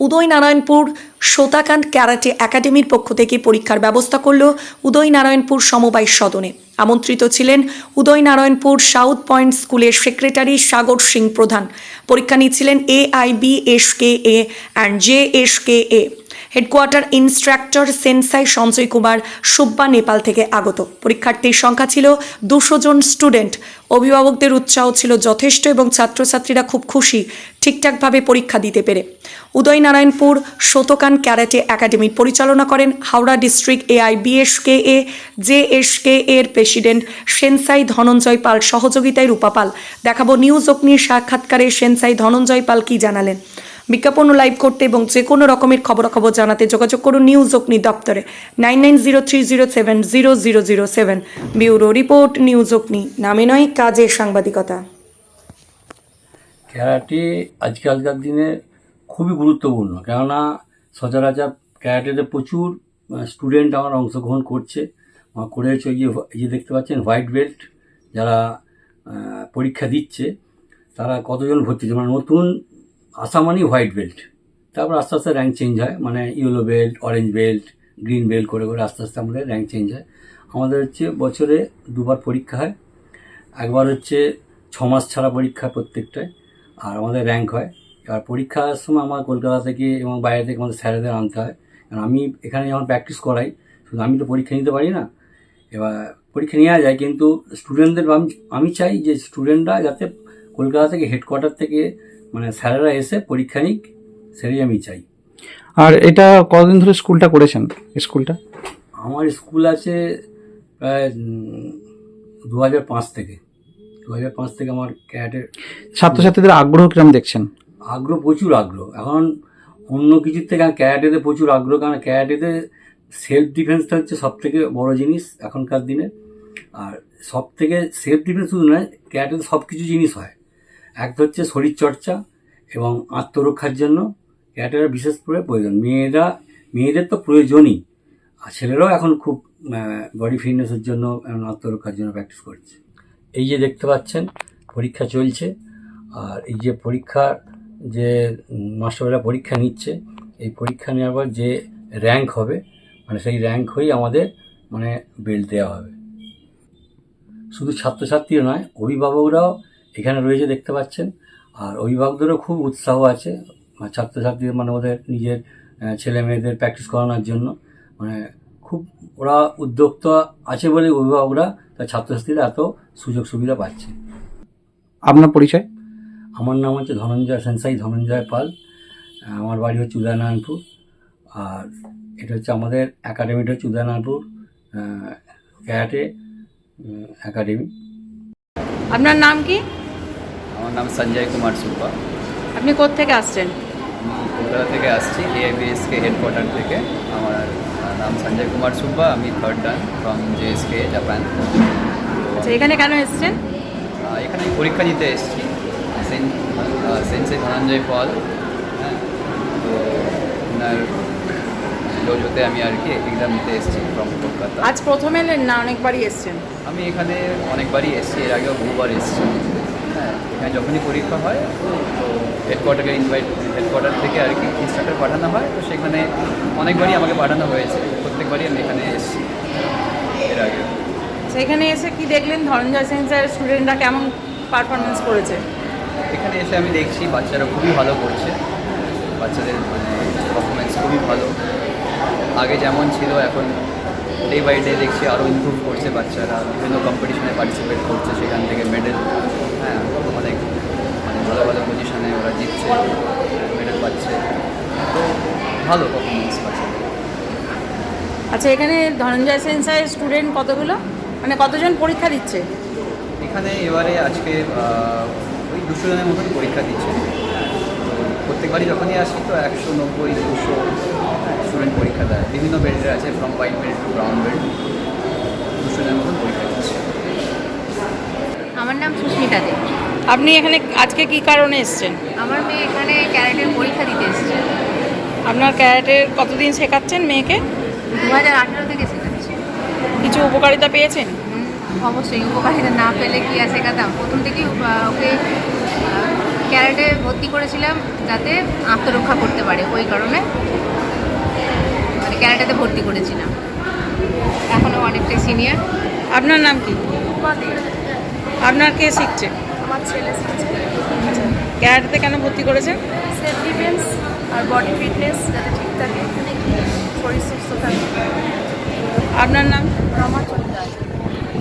Udaynarayanpur সোতাকান্ত karate একাডেমির পক্ষ থেকে পরীক্ষার ব্যবস্থা করল উদয়নারায়ণপুর সমবায় সদনে। আমন্ত্রিত ছিলেন উদয়নারায়ণপুর সাউথ পয়েন্ট স্কুলের সেক্রেটারি সাগর সিং প্রধান। পরীক্ষা নিচ্ছিলেন A I B S K A and J S K A. Headquarter instructor sensei Sanjay Kumar Subba Nepal থেকে আগত। পরীক্ষার্থীর সংখ্যা ছিল দুশো জন স্টুডেন্ট অভিভাবকদের উৎসাহ ছিল যথেষ্ট এবং ছাত্রছাত্রীরা খুব খুশি ঠিকঠাকভাবে পরীক্ষা দিতে পেরে। উদয়নারায়ণপুর শতকান ক্যারাটে একাডেমির পরিচালনা করেন Howrah district AI BSK A J S K এর প্রেসিডেন্ট সেনসাই ধনঞ্জয় পাল সহযোগিতায় রূপা পাল। দেখাবো নিউজ অগ্নির সাক্ষাৎকারে সেনসাই ধনঞ্জয় পাল কি জানালেন। বিজ্ঞাপন লাইভ করতে এবং যে কোনো রকমের খবরাখবর জানাতে যোগাযোগ করুন নিউজ অগ্নি দপ্তরে। Nine nine zero three zero seven zero zero zero seven. Bureau report, news Agni. নামে নয়, কাজে সাংবাদিকতা। ক্যারাটে আজকালকার দিনে খুবই গুরুত্বপূর্ণ। কেননা সচরাচর ক্যারাটেতে প্রচুর স্টুডেন্ট আমার অংশগ্রহণ করছে। করে হচ্ছে যে যে দেখতে পাচ্ছেন হোয়াইট বেল্ট যারা পরীক্ষা দিচ্ছে, তারা কতজন ভর্তি মানে নতুন আসা মানেই হোয়াইট বেল্ট। তারপর আস্তে আস্তে র্যাঙ্ক চেঞ্জ হয় মানে yellow belt orange belt green belt করে করে আস্তে আস্তে আমাদের র্যাঙ্ক চেঞ্জ হয়। আমাদের হচ্ছে বছরে দুবার পরীক্ষা হয়, একবার হচ্ছে ছ মাস ছাড়া পরীক্ষা প্রত্যেকটায়, আর আমাদের র্যাঙ্ক হয়। এবার পরীক্ষার সময় আমার কলকাতা থেকে এবং বাইরে থেকে আমাদের স্যারেদের আনতে হয়। কারণ আমি এখানে যখন প্র্যাকটিস করাই, শুধু আমি তো পরীক্ষা নিতে পারি না। এবার পরীক্ষা নেওয়া যায়, কিন্তু স্টুডেন্টদের আমি আমি চাই যে স্টুডেন্টরা যাতে কলকাতা থেকে হেডকোয়ার্টার থেকে মানে স্যারেরা এসে পরীক্ষা নিক সেটাই আমি চাই। আর এটা কতদিন ধরে স্কুলটা করেছেন স্কুলটা? আমার স্কুল আছে প্রায় দু হাজার পাঁচ থেকে। দু হাজার পাঁচ থেকে আমার ক্যাটের ছাত্রছাত্রীদের আগ্রহ কিরম দেখছেন? আগ্রহ প্রচুর আগ্রহ। এখন অন্য কিছুর থেকে ক্যারাটেতে প্রচুর আগ্রহ কারণ ক্যারাটেতে সেলফ ডিফেন্সটা হচ্ছে সব থেকে বড় জিনিস এখনকার দিনে। আর সব থেকে সেলফ ডিফেন্স শুধু নয় ক্যারাটেতে সব কিছু জিনিস হয়। এক তো হচ্ছে শরীরচর্চা এবং আত্মরক্ষার জন্য ক্যারাটের বিশেষ করে প্রয়োজন। মেয়েরা, মেয়েদের তো প্রয়োজনই। আর ছেলেরাও এখন খুব বডি ফিটনেসের জন্য আত্মরক্ষার জন্য প্র্যাকটিস করছে। এই যে দেখতে পাচ্ছেন, পরীক্ষা চলছে। আর এই যে পরীক্ষার যে মাস্টাররা পরীক্ষা নিচ্ছে, এই পরীক্ষা নেওয়ার পর যে র্যাঙ্ক হবে মানে সেই র্যাঙ্ক হয়েই আমাদের মানে বেল্ট দেওয়া হবে। শুধু ছাত্রছাত্রীও নয়, অভিভাবকরাও এখানে রয়েছে দেখতে পাচ্ছেন। আর অভিভাবকদেরও খুব উৎসাহ আছে মানে ছাত্রছাত্রীদের মানে ওদের নিজের ছেলে মেয়েদের প্র্যাকটিস করানোর জন্য। মানে খুব ওরা উদ্যোক্তা আছে বলে অভিভাবকরা তার ছাত্রছাত্রীরা এত সুযোগ সুবিধা পাচ্ছে। আপনার পরিচয়? আমার নাম হচ্ছে ধনঞ্জয় সেন্সাই ধনঞ্জয় পাল। আমার বাড়ি হচ্ছে উদয়নারায়ণপুর। আর এটা হচ্ছে আমাদের একাডেমিটা হচ্ছে উদয়নারায়ণপুর আহ, ক্যারাটে একাডেমি আপনার নাম কি? আমার নাম সঞ্জয় কুমার সুব্বা। আপনি কোথা থেকে আসছেন? কলকাতা থেকে আসছি এআইবিএসকে হেডকোয়ার্টার থেকে। আমার নাম সঞ্জয় কুমার সুব্বা আমি third dan from JSK Japan আচ্ছা এখানে কেন এসছেন? এখানে আমি পরীক্ষা দিতে এসেছি। সেন সেন্সে ধনঞ্জয় পল হ্যাঁ। তো লোজোতে আমি আর কি এক্সাম দিতে এসেছি ফ্রম কলকাতা। আজ প্রথম এলেন না অনেকবারই এসেছেন? আমি এখানে অনেকবারই এসেছি এর আগেও বহুবার এসেছি। হ্যাঁ এখানে যখনই পরীক্ষা হয় তো হেডকোয়ার্টারকে ইনভাইট হেডকোয়ার্টার থেকে আর কি ইনস্ট্রাক্টর পাঠানো হয় তো সেখানে অনেকবারই আমাকে পাঠানো হয়েছে প্রত্যেকবারই আমি এখানে এসেছি এর আগে। সেখানে এসে কি দেখলেন ধনঞ্জয় সেন স্যার স্টুডেন্টরা কেমন পারফরমেন্স করেছে? এখানে এসে আমি দেখছি বাচ্চারা খুবই ভালো করছে বাচ্চাদের মানে পারফরমেন্স খুবই ভালো। আগে যেমন ছিল এখন ডে বাই ডে দেখছি আরও ইমপ্রুভ করছে বাচ্চারা বিভিন্ন কম্পিটিশনে পার্টিসিপেট করছে সেখান থেকে মেডেল হ্যাঁ অনেক। মানে ভালো ভালো পজিশনে ওরা জিতছে মেডেল পাচ্ছে। তো ভালো পারফরমেন্স বাচ্চাদের আচ্ছা এখানে ধনঞ্জয় সেন স্যার স্টুডেন্ট কতগুলো? মানে কতজন পরীক্ষা দিচ্ছে? এখানে এবারে আজকে ওই দুশো জনের মতন পরীক্ষা দিচ্ছে। তো প্রত্যেকবারই যখনই আসি তো একশো নব্বই দুশো স্টুডেন্ট পরীক্ষা দেয়। বিভিন্ন বেল্টের আছে from white belt to brown belt দুশো জনের মতন পরীক্ষা আমার নাম সুস্মিতা দে। আপনি এখানে আজকে কি কারণে এসছেন? আমার মেয়ে এখানে ক্যারাটের পরীক্ষা দিতে এসেছে। আপনার ক্যারাটের কতদিন শেখাচ্ছেন মেয়েকে? দু হাজার আঠেরো থেকে শেখাচ্ছে। কিছু উপকারিতা পেয়েছেন? অবশ্যই উপকারিতা না পেলে কি আর শেখাতাম? প্রথম থেকেই ওকে ক্যারেটে ভর্তি করেছিলাম যাতে আত্মরক্ষা করতে পারে ওই কারণে মানে ক্যারেটেতে ভর্তি করেছিলাম। এখনও অনেকটাই সিনিয়র আপনার নাম কি? আপনার কে শিখছে? আমার ছেলে শিখছে। ক্যারাটেতে কেন ভর্তি করেছেন সেলফ ডিফেন্স আর বডি ফিটনেস যাতে ঠিক থাকে শরীর সুস্থ থাকে। আপনার নাম? রমা চন্দ্রায়।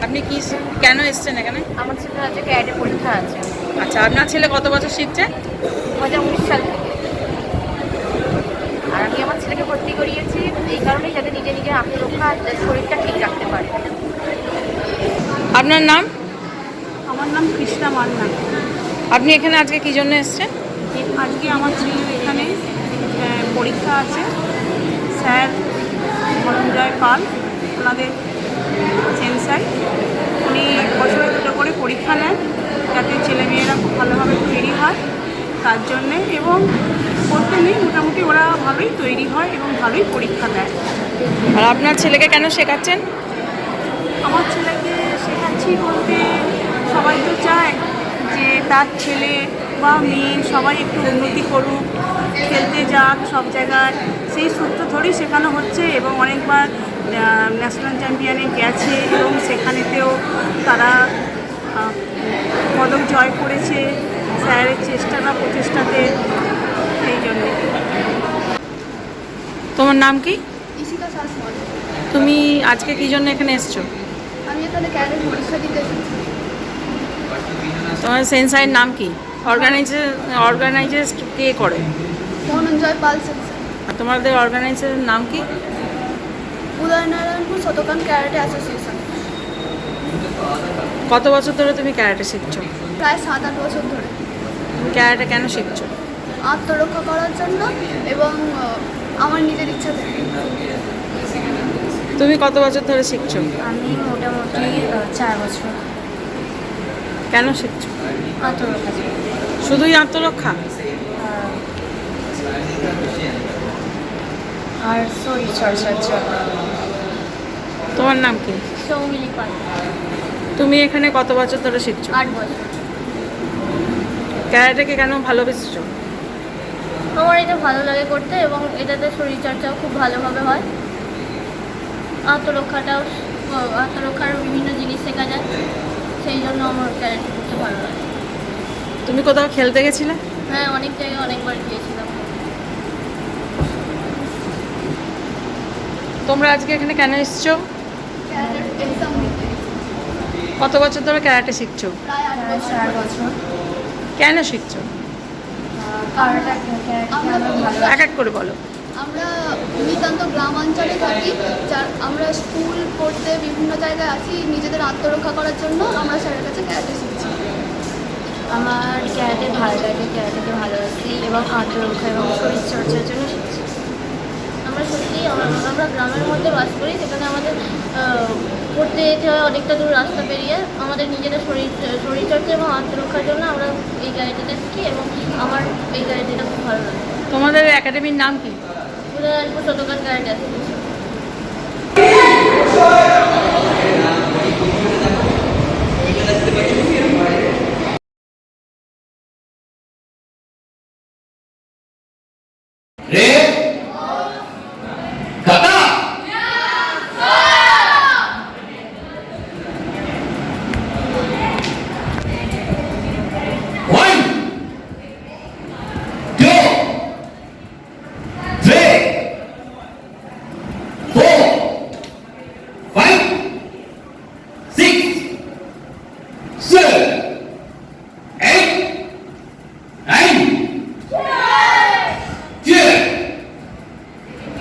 আপনি কি কেন এসছেন এখানে? আমার ছেলের আজকে ক্যারেটে পরীক্ষা আছে। আচ্ছা আপনার ছেলে কত বছর শিখছে? দু হাজার উনিশ সাল থেকে। আর আমি আমার ছেলেকে ভর্তি করিয়েছি এই কারণেই যাতে নিজে নিজে আত্মরক্ষা শরীরটা ঠিক রাখতে পারে। আপনার নাম? আমার নাম কৃষ্ণা মান্না। আপনি এখানে আজকে কি জন্য এসছেন? আজকে আমার ছেলের এখানে পরীক্ষা আছে। স্যার মরঞ্জয় পাল ওনাদের সেন্সাই উনি বছরে দুটো করে পরীক্ষা নেন যাতে ছেলেমেয়েরা খুব ভালোভাবে তৈরি হয় তার জন্যে এবং নেই মোটামুটি ওরা ভালোই তৈরি হয় এবং ভালোই পরীক্ষা দেয়। আর আপনার ছেলেকে কেন শেখাচ্ছেন? আমার ছেলেকে শেখাচ্ছি বলতে সবাই তো চায় যে তার ছেলে বা মেয়ে সবাই একটু উন্নতি করুক খেলতে যাক সব জায়গায়। সেই সূত্র ধরেই শেখানো হচ্ছে এবং অনেকবার ন্যাশনাল চ্যাম্পিয়নে গেছে এবং সেখানেতেও তারা পদক জয় করেছে স্যারের চেষ্টা বা প্রচেষ্টাতে সেই জন্যে। তোমার নাম কি? তুমি আজকে কি জন্য এখানে এসছো? আমি এখানে ক্যাডেট পরীক্ষা দিতে এসেছি। তোমার সেন্সাইয়ের নাম কি? অর্গানাইজে অর্গানাইজেস কে করে? ধনঞ্জয় পাল আর তোমাদের অর্গানাইজারের নাম কি? উদয়নারায়ণপুর শতকান ক্যারেটে অ্যাসোসিয়েশন। কত বছর ধরে তুমি ক্যারাটে শিখছো? প্রায় সাত আট বছর ধরে। তুমি ক্যারাটে কেন শিখছো? আত্মরক্ষা করার জন্য এবং আমার নিজের ইচ্ছা থেকে। তুমি কত বছর ধরে শিখছো? আমি মোটামুটি চার বছর। কেন শিখছো? আত্মরক্ষা। শুধুই আত্মরক্ষা? আর শরীর চর্চার জন্য তোমার নাম কি? সৌমিলি পাল। তুমি এখানে কত বছর ধরে শিখছো? আট বছর। ক্যারাটেকে কেন ভালোবেসেছো? আমার এটা ভালো লাগে করতে এবং এটাতে শরীরচর্চাও খুব ভালোভাবে হয়। আত্মরক্ষাটাও আত্মরক্ষার বিভিন্ন জিনিস শেখা যায়। সেই জন্য আমার ক্যারেক্টার করতে ভালো লাগে। তুমি কোথাও খেলতে গেছিলে? হ্যাঁ অনেক জায়গায় অনেকবার গিয়েছিলাম তোমরা আজকে এখানে কেন এসছো? কত বছর ধরে ক্যারাটে শিখছো? কেন শিখছো? এক এক করে বলো। আমরা নিতান্ত গ্রামাঞ্চলে থাকি যার আমরা স্কুল পড়তে বিভিন্ন জায়গায় আসি নিজেদের আত্মরক্ষা করার জন্য আমরা স্যারের কাছে ক্যারাটে শিখছি। আমার ক্যারাটে ভালো লাগে ক্যারাটেকে ভালোবাসি এবং আত্মরক্ষা এবং শরীরচর্চার জন্য শিখছি। আমরা সত্যি আমরা গ্রামের মধ্যে বাস করি সেখানে আমাদের পড়তে যেতে হয় অনেকটা দূর রাস্তা পেরিয়ে আমাদের নিজেদের শরীর শরীরচর্চা এবং আত্মরক্ষার জন্য আমরা এই ক্যারেটেটা শিখি এবং আমার এই ক্যারেটেটা খুব ভালো লাগে। তোমাদের একাডেমির নাম কি? पुन्हा पुस्तक दुकान काढण्यात